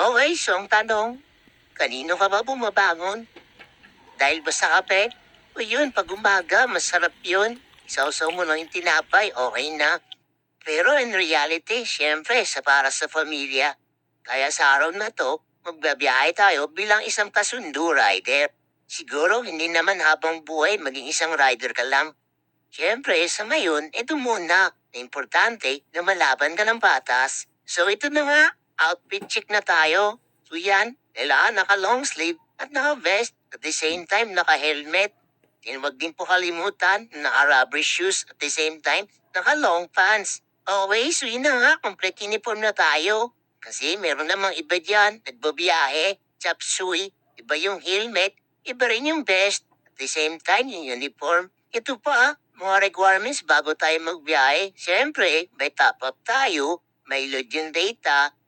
Okay, so ang tanong, kanino ka ba bumabangon? Dahil ba sa kape? O yun, pag umaga, masarap yun. Isausaw mo lang yung tinapay, okay na. Pero in reality, syempre, sa para sa pamilya. Kaya sa araw na to, magbabiyahe tayo bilang isang kasundo rider. Siguro hindi naman habang buhay maging isang rider ka lang. Syempre, sa ngayon, ito muna. Na importante na malaban ka ng batas. So ito na nga, outfit check na tayo. So yan, kailangan naka long sleeve at naka vest. At the same time, naka helmet. And wag din po kalimutan, naka rubber shoes at the same time, naka long pants. Okay, so yun na nga, complete uniform na tayo. Kasi meron namang iba dyan, nagbabiyahe, chop suey, iba yung helmet, iba rin yung vest. At the same time, yung uniform. Ito pa, mga requirements bago tayo magbiyahe. Siyempre, may top up tayo, may load data, at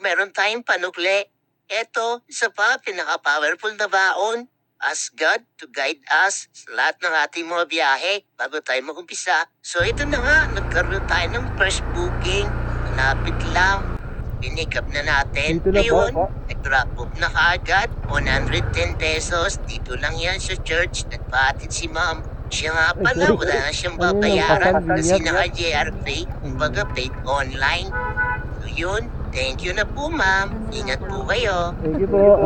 meron tayong panukle. Ito, isa pa, pinaka-powerful na baon. Ask God to guide us sa lahat ng ating mga biyahe bago tayo mag-umpisa. So ito na nga, nagkaroon tayo ng first booking. Malapit lang. Pinikap na natin. Dito na Ayun, po. nag-drop off na kaagad. 110 pesos. Dito lang yan sa church. Nagpahatid si ma'am. Siya nga pala, wala na siyang babayaran kasi naka-JR Pay, kumbaga paid online. So yun, thank you na po ma'am. Ingat po kayo. Thank you po.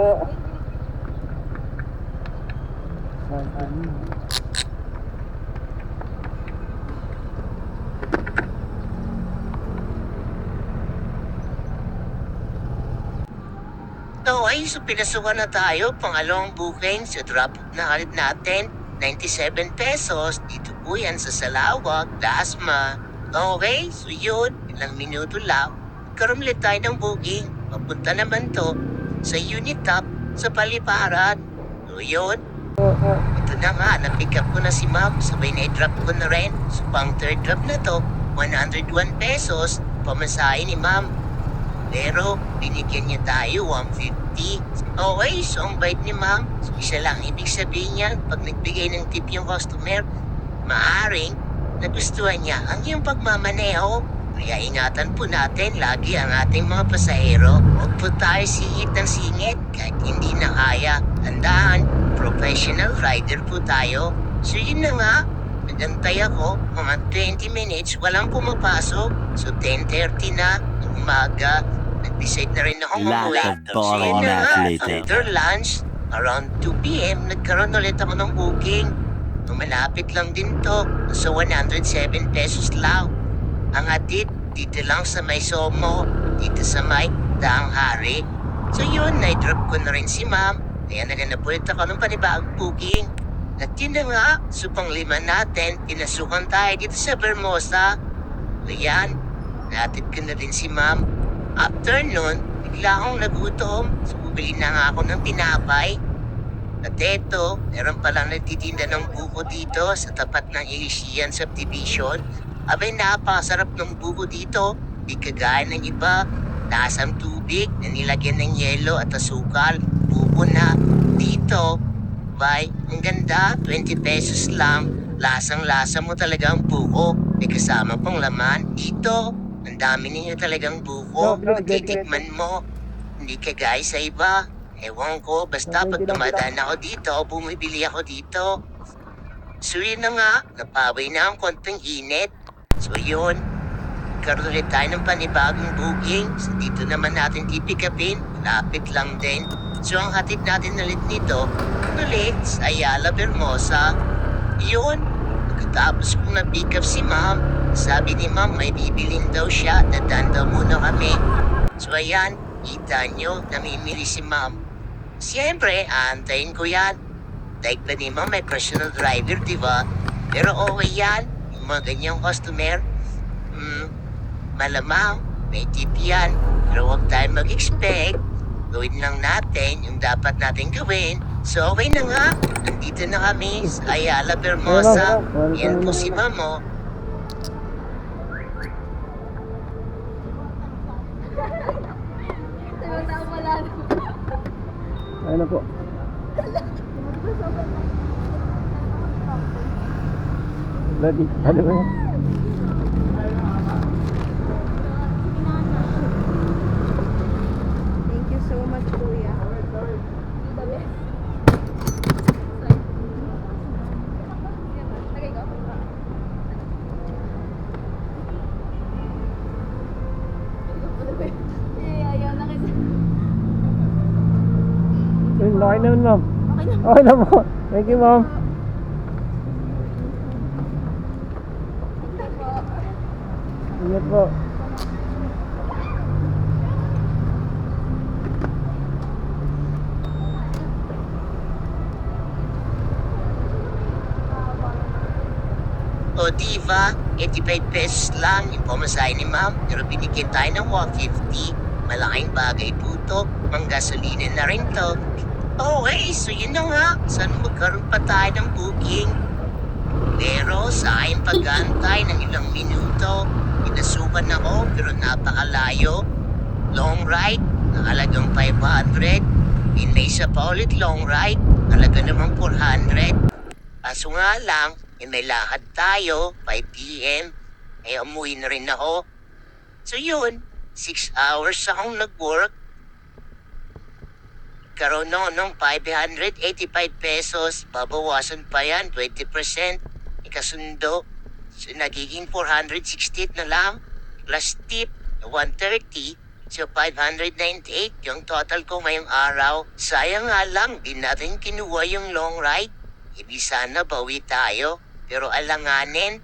Okay, so pinasukan na tayo. Pangalawang booking sa drop na halit natin. 97 pesos. Dito po yan sa Salawag, Dasma. Okay, so yun. Ilang minuto lang. Karoon ulit tayo ng booking. Papunta naman to sa unit top sa Paliparan. So yun. Ito na nga, na-pick up ko na si ma'am. Sabay na i-drop ko na rin. So pang third drop na to, 101 pesos. Pamasahe ni ma'am. Pero binigyan niya tayo 150. Okay, so ang bait ni ma'am. So, isa lang ibig sabihin niya pag nagbigay ng tip yung customer, maaring nagustuhan niya ang iyong pagmamaneho. Kaya ingatan po natin lagi ang ating mga pasahero. Huwag po tayo singit ng singit kahit hindi na kaya. Tandaan, professional rider po tayo. So yun na nga, nagantay ako mga 20 minutes walang pumapasok. So 10.30 na umaga, nag-decide na rin ako Lack umuwi. So yun na nga, after lunch, around 2pm, nagkaroon ulit ako ng booking. Malapit lang din to, so 107 pesos lang. Ang atid, dito lang sa may Somo, dito sa may Daang Hari. So yun, na-drop ko na rin si ma'am. Kaya naganap ulit ako ng panibagong booking. At yun na nga, so pang lima natin, pinasukan tayo dito sa Bermosa. Ayan, natid ko na rin si ma'am. After nun, bigla akong nagutom. So bumili na nga ako ng tinapay. At eto, meron palang nagtitinda ng buko dito sa tapat ng Elysian Subdivision. Abay, napakasarap ng buko dito. Di kagaya ng iba. Lasang tubig na nilagyan ng yelo at asukal. Buko na. Dito, bay, ang ganda. 20 pesos lang. Lasang-lasa mo talaga ang buko. May kasama pang laman. Dito, ang dami ninyo talagang buko. No, no, Titikman mo. Hindi kagaya sa iba. Ewan ko, basta pag dumadaan ako dito, bumibili ako dito. Yun na nga, napawi na ang konting init. So yun, karoon ulit tayo ng panibagong booking. So dito naman natin pipikapin, lapit lang din. So ang hatid natin ulit nito, ulit sa Ayala Bermosa. Yun, pagkatapos kong na-pick up si ma'am, sabi ni ma'am may bibilin daw siya, dadaan daw muna kami. So ayan, kita nyo, namimili si ma'am. Siyempre, aantayin ko yan. Like ba ni ma'am, may personal driver, di ba? Pero okay yan, mga ganyang customer. Hmm, malamang, may tip yan. Pero huwag tayo mag-expect. Gawin lang natin yung dapat natin gawin. So okay na nga, nandito na kami sa Ayala Bermosa. Yan po si ma'am, oh. Ayun na po. Ready? Ano ba yan? Thank you so much, Kuya. Okay, na ma'am. Okay na po. Thank you, ma'am. Ingat po. O diva, 85 pesos lang yung pamasahe ni ma'am. Pero binigyan tayo ng 150. Malaking bagay po to. Manggasolina na rin to. Okay, so yun na nga. Saan magkaroon pa tayo ng booking? Pero sa aking pag-aantay ng ilang minuto, inasukan ako pero napakalayo. Long ride, nakalagang 500. In may isa pa ulit long ride, halaga naman 400. Kaso nga lang, eh, may lakad tayo, 5pm. Eh, umuwi na rin ako. So yun, 6 hours akong nag-work. Karoon no, ng 585 pesos, babawasan pa yan, 20%. Ikasundo, so nagiging 468 na lang, plus tip, 130, so 598 yung total ko ngayong araw. Sayang nga lang, di natin kinuha yung long ride. Hindi sana bawi tayo, pero alanganin,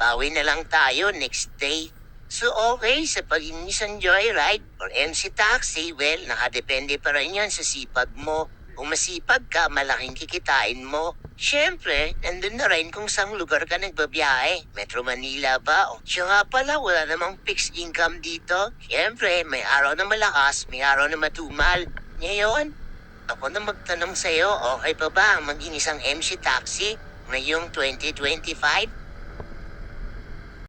bawi na lang tayo next day. So okay, sa pagiging isang joyride or MC taxi, well, nakadepende pa rin yan sa sipag mo. Kung masipag ka, malaking kikitain mo. Siyempre, nandun na rin kung saan lugar ka nagbabiyahe. Metro Manila ba? O siya nga pala, wala namang fixed income dito. Siyempre, may araw na malakas, may araw na matumal. Ngayon, ako na magtanong sa'yo, okay pa ba maging isang MC taxi ngayong 2025?